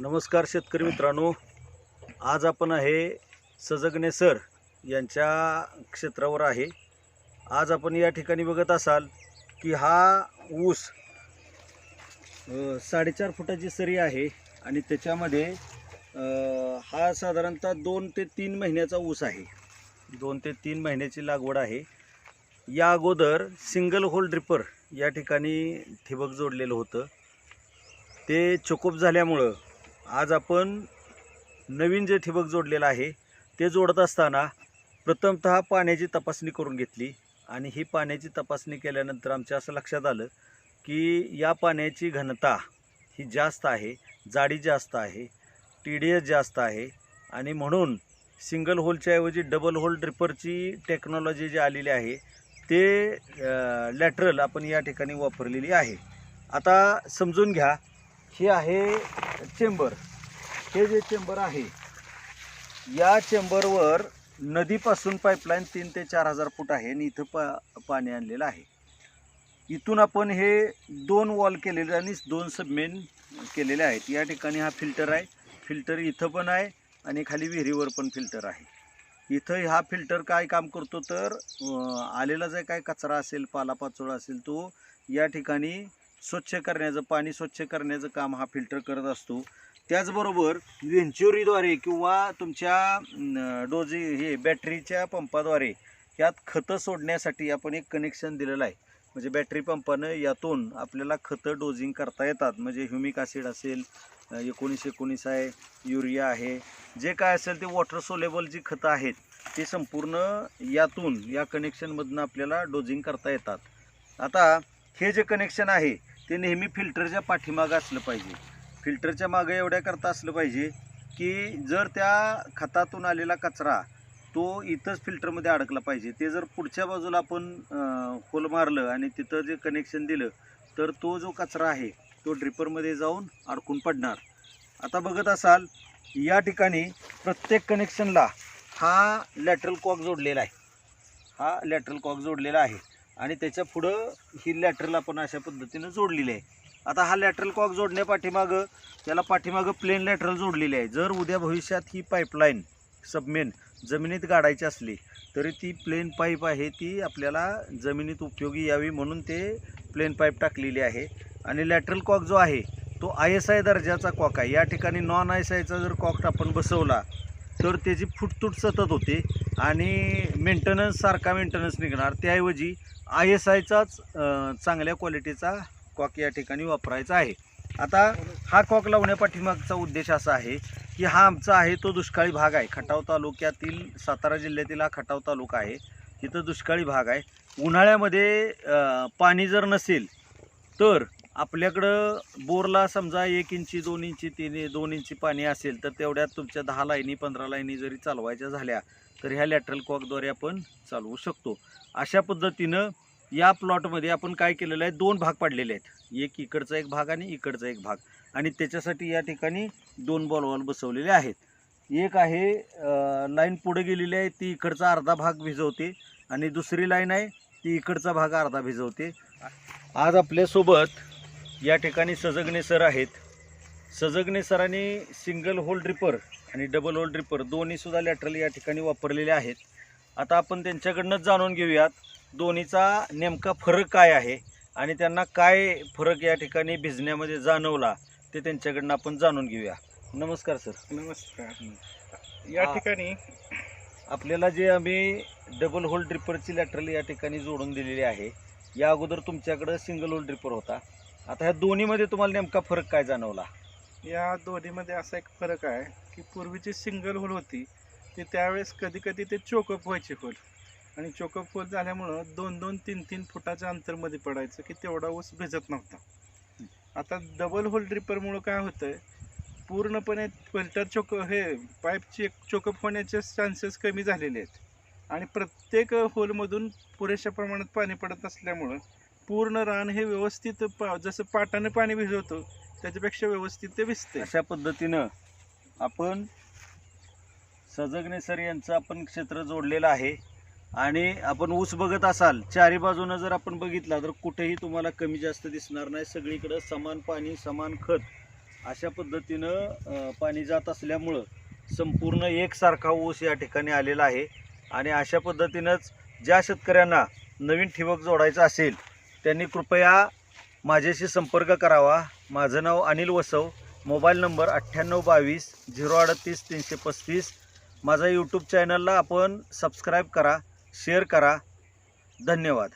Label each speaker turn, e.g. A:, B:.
A: नमस्कार शेतकरी मित्रांनो. आज आपण आहे सजगने सर यांच्या क्षेत्रावर आहे. आज आपण या ठिकाणी बघत असाल की हा ऊस साडेचार फुटाची सरी आहे आणि त्याच्यामध्ये हा साधारणतः दोन ते तीन महिन्याचा ऊस आहे. दोन ते तीन महिन्याची लागवड आहे. या अगोदर सिंगल होल ड्रिपर या ठिकाणी ठिबक जोडलेलं होतं. ते चोकोप झाल्यामुळं आज आपण नवीन जे ठिबक जोडलेलं आहे ते जोडत असताना प्रथमत पाण्याची तपासणी करून घेतली आणि ही पाण्याची तपासणी केल्यानंतर आमच्या असं लक्षात आलं की या पाण्याची घनता ही जास्त आहे जाडी जास्त आहे टी डी एस जास्त आहे आणि म्हणून सिंगल होलच्या ऐवजी डबल होल ड्रिपरची टेक्नॉलॉजी जी आलेली आहे ते लॅटरल आपण या ठिकाणी वापरलेली आहे. आता समजून घ्या हे आहे चेंबर. हे जे चेंबर आहे या चेंबरवर नदीपासून पाईपलाईन तीन ते चार हजार फूट आहे आणि इथं पा पाणी आणलेलं आहे. इथून आपण हे दोन वॉल केलेले आणि दोन सबमेन केलेले आहेत. या ठिकाणी हा फिल्टर आहे. फिल्टर इथं पण आहे आणि खाली विहिरीवर पण फिल्टर आहे. इथं हा फिल्टर काय काम करतो तर आलेला जे काय कचरा असेल पालापाचोळा असेल तो या ठिकाणी स्वच्छ करण्याचं पाणी स्वच्छ करण्याचं काम हा फिल्टर करत असतो. त्याचबरोबर वेंच्युरीद्वारे किंवा तुमच्या डोजी हे बॅटरीच्या पंपाद्वारे यात खतं सोडण्यासाठी आपण एक कनेक्शन दिलेलं आहे. म्हणजे बॅटरी पंपानं यातून आपल्याला खतं डोजिंग करता येतात. म्हणजे ह्युमिक ॲसिड असेल एकोणीस एकोणीस आहे युरिया आहे. जे काय असेल ते वॉटर सोलेबल जी खतं आहेत ते संपूर्ण यातून या कनेक्शनमधनं आपल्याला डोजिंग करता येतात. आता हे जे कनेक्शन आहे ते नेहमी फिल्टरच्या पाठीमागं असलं पाहिजे. फिल्टरच्या मागं एवढ्या करता असलं पाहिजे की जर त्या खतातून आलेला कचरा तो इथंच फिल्टरमध्ये अडकला पाहिजे. ते जर पुढच्या बाजूला आपण खोल होल मारलं आणि तिथं जे कनेक्शन दिलं तर तो जो कचरा आहे तो ड्रिपरमध्ये जाऊन अडकून पडणार. आता बघत असाल या ठिकाणी प्रत्येक कनेक्शनला हा लॅटरल कॉक जोडलेला आहे. हा लॅटरल कॉक जोडलेला आहे. आणि त्याच्या पुढं ही लॅटरल आपण अशा पद्धतीनं जोडलेली आहे. आता हा लॅटरल कॉक जोडण्या पाठीमागं त्याला पाठीमागं प्लेन लॅटरल जोडलेली आहे. जर उद्या भविष्यात ही पाईपलाईन सबमेन जमिनीत गाडायची असली तरी ती प्लेन पाईप आहे ती आपल्याला जमिनीत उपयोगी यावी म्हणून ते प्लेन पाईप टाकलेली आहे. आणि लॅटरल कॉक जो आहे तो आय एस आय दर्जाचा कॉक आहे. या ठिकाणी नॉन आय एस आयचा जर कॉक आपण बसवला तर त्याची फुटतूट सतत होते. आणि मेंटेनन्स सारखा मेंटेनन्स निघणार. त्याऐवजी आय एस आयचाच चांगल्या क्वालिटीचा कॉक या ठिकाणी वापरायचा आहे. आता हा कॉक लावण्यापाठीमागचा उद्देश असा आहे की हा आमचा आहे तो दुष्काळी भाग आहे. खटाव तालुक्यातील सातारा जिल्ह्यातील हा खटाव तालुका आहे. तिथं दुष्काळी भाग आहे. उन्हाळ्यामध्ये पाणी जर नसेल तर आपल्याकडं बोरला समजा एक इंची दोन इंची तीन दोन इंची पाणी असेल तर तेवढ्यात तुमच्या दहा लाईनी पंधरा लाईनी जरी चालवायच्या झाल्या तर ह्या लॅटरल कॉकद्वारे आपण चालवू शकतो. अशा पद्धतीनं या प्लॉटमध्ये आपण काय केलेलं आहे? दोन भाग पाडलेले आहेत. एक इकडचा एक भाग आणि इकडचा एक भाग. आणि त्याच्यासाठी या ठिकाणी दोन बॉलवॉल बसवलेले आहेत. एक आहे लाईन पुढे गेलेली आहे ती इकडचा अर्धा भाग भिजवते. आणि दुसरी लाईन आहे ती इकडचा भाग अर्धा भिजवते. आज आपल्यासोबत या ठिकाणी सजगणे सर आहेत. सजगणे सरांनी सिंगल होल ड्रिपर आणि डबल होल ड्रिपर दोन्हीसुद्धा लॅटरल या ठिकाणी वापरलेले आहेत. आता आपण त्यांच्याकडनंच जाणून घेऊयात दोन्हीचा नेमका फरक काय आहे आणि त्यांना काय फरक या ठिकाणी भिजण्यामध्ये जाणवला ते त्यांच्याकडनं आपण जाणून घेऊया. नमस्कार सर.
B: नमस्कार. या. ठिकाणी
A: आपल्याला जे आम्ही डबल होल ड्रिपरची लॅटरल या ठिकाणी जोडून दिलेली आहे या अगोदर तुमच्याकडं सिंगल होल ड्रिपर होता. आता ह्या दोन्हीमध्ये तुम्हाला नेमका फरक काय जाणवला?
B: या दोन्हीमध्ये असा एक फरक आहे की पूर्वीची सिंगल होल होती ती त्यावेळेस कधी कधी ते चोकअप व्हायचे होल. आणि चोकअप होल झाल्यामुळं दोन दोन तीन तीन फुटाच्या अंतरमध्ये पडायचं की तेवढा ऊस भिजत नव्हता. आता डबल होल ड्रिपरमुळं काय होतंय पूर्णपणे फिल्टर चोक हे पाईपचे चोकअप होण्याचे चान्सेस कमी झालेले आहेत. आणि प्रत्येक होलमधून पुरेशा प्रमाणात पाणी पडत असल्यामुळं पूर्ण रान हे व्यवस्थित पा जसं पाटाने पाणी भिजवतो त्याच्यापेक्षा व्यवस्थित ते भिजते
A: अशा पद्धतीनं आपण सजगणे सर यांचं आपण क्षेत्र जोडलेलं आहे. आणि आपण ऊस बघत असाल चारी बाजूनं जर आपण बघितला तर कुठेही तुम्हाला कमी जास्त दिसणार नाही. सगळीकडं समान पाणी समान खत अशा पद्धतीनं पाणी जात असल्यामुळं संपूर्ण एकसारखा ऊस या ठिकाणी आलेला आहे. आणि अशा पद्धतीनंच ज्या शेतकऱ्यांना नवीन ठिबक जोडायचं असेल त्यांनी कृपया माझ्याशी संपर्क करावा. माझं नाव अनिल वसव. मोबाईल नंबर अठ्ठ्याण्णव बावीस झिरो अडतीस तीनशे पस्तीस. माझा यूट्यूब चॅनलला आपण सबस्क्राईब करा शेअर करा. धन्यवाद.